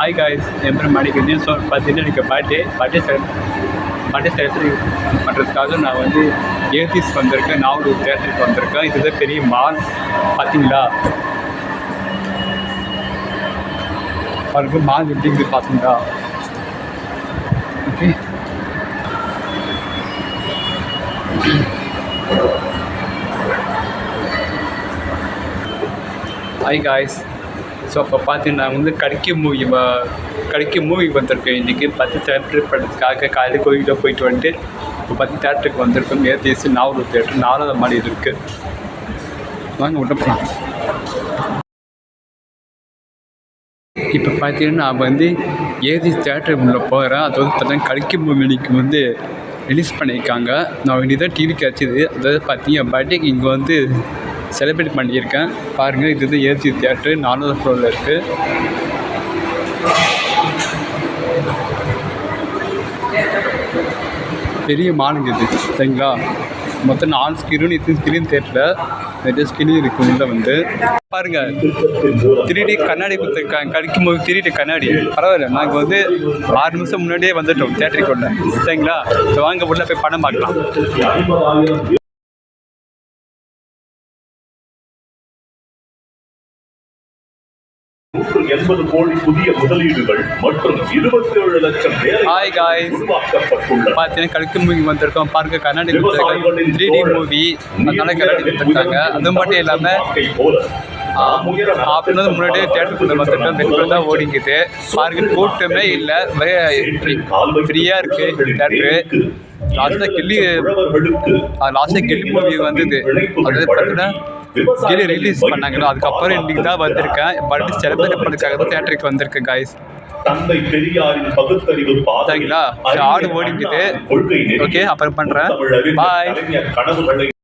Hi guys என் பேர் Manikandan so பார்த்தீங்கன்னா எனக்கு பர்த்டே பர்த்டே செல் பர்த்டே செலிப்ரேட் பண்ணுறதுக்காக நான் வந்து ஏத்திஸ் வந்திருக்கேன். நாவலூர் தேட்டருக்கு வந்திருக்கேன். இதுதான் பெரிய மால் பார்த்தீங்களா? பாருங்க மால் எப்படி இருக்குது பார்த்தீங்களா? ஓகே ஹாய் காய்ஸ் ஸோ அப்போ பார்த்தீங்கன்னா நான் வந்து கடிக்க மூவி கடைக்கு மூவி வந்திருக்கேன் இன்றைக்கி பத்து தேட்டர் படத்துக்காக காலையில் கோயிலில் போயிட்டு வந்துட்டு இப்போ பத்து தேட்டருக்கு வந்திருக்கோம். ஏத்திஎஸ்சி நாவலூர் தேட்டர் நாலாவது மாடி இருக்குது வாங்க விட்ட போகலாம் இப்போ பார்த்தீங்கன்னா நான் வந்து ஏதி தேட்டர் உள்ளே போகிறேன் அது வந்து பார்த்தீங்கன்னா கடிக்க மூவி வந்து ரிலீஸ் பண்ணியிருக்காங்க. நான் இனி தான் டிவி கிடச்சிது அதாவது பார்த்தீங்க பர்த்டேக்கு இங்கே வந்து செலிப்ரேட் பண்ணியிருக்கேன். பாருங்கள் இது வந்து ஏசி தியேட்ரு நானூறு ஃப்ளோரில் இருக்குது பெரிய மாலுங்க இது சரிங்களா? மொத்தம் நாலு ஸ்கிரீன் இத்தனை ஸ்கிரீன் தேட்டரில் நிறைய ஸ்கிரீன் இருக்குது உள்ள வந்து. பாருங்க த்ரீ டி கண்ணாடி கொடுத்துருக்காங்க கடிக்கும் போது த்ரீ டி கண்ணாடி. பரவாயில்ல நாங்கள் வந்து ஆறு நிமிஷம் முன்னாடியே வந்துட்டோம் தேட்டருக்குள்ள சரிங்களா? வாங்க உள்ள போய் படம் பார்க்கலாம். நூற்று எண்பது கோடி புதிய முதலீடுகள் மற்றும் இருபத்தி ஏழு லட்சம் guys. உருவாக்கப்பட்டுள்ளன. பார்த்தீங்கன்னா கடிக்கும் மூவி வந்திருக்கோம். கண்ணாடி கொடுத்துருக்காங்க த்ரீ டி மூவி அதனால கண்ணாடி கொடுத்துருக்காங்க. அது மட்டும் இல்லாமல் முன்னாடியே தேட்டருக்குள்ளே வந்துட்டோம். வெற்றில் தான் ஓடிங்குது பாருங்க கூட்டமே இல்லை. ஃப்ரீயாக இருக்குது தேட்டரு லாஸ்ட்டாக உழவர்களுக்கு லாஸ்ட்டாக கில்லி மூவி வந்தது. அது பார்த்தீங்கன்னா கில்லி ரிலீஸ் பண்ணாங்களோ அதுக்கப்புறம் இன்றைக்கி தான் வந்திருக்கேன். பர்த்டே செலிப்ரேட் பண்ணுறதுக்காக தான் தேட்டருக்கு வந்திருக்கேன் காய்ஸ் தந்தை பெரியாரின் பகுத்தறிவு சரிங்களா? சரி, ஆடு ஓடிக்குது. நெறி ஓகே அப்புறம் பண்ணுறேன் பாய்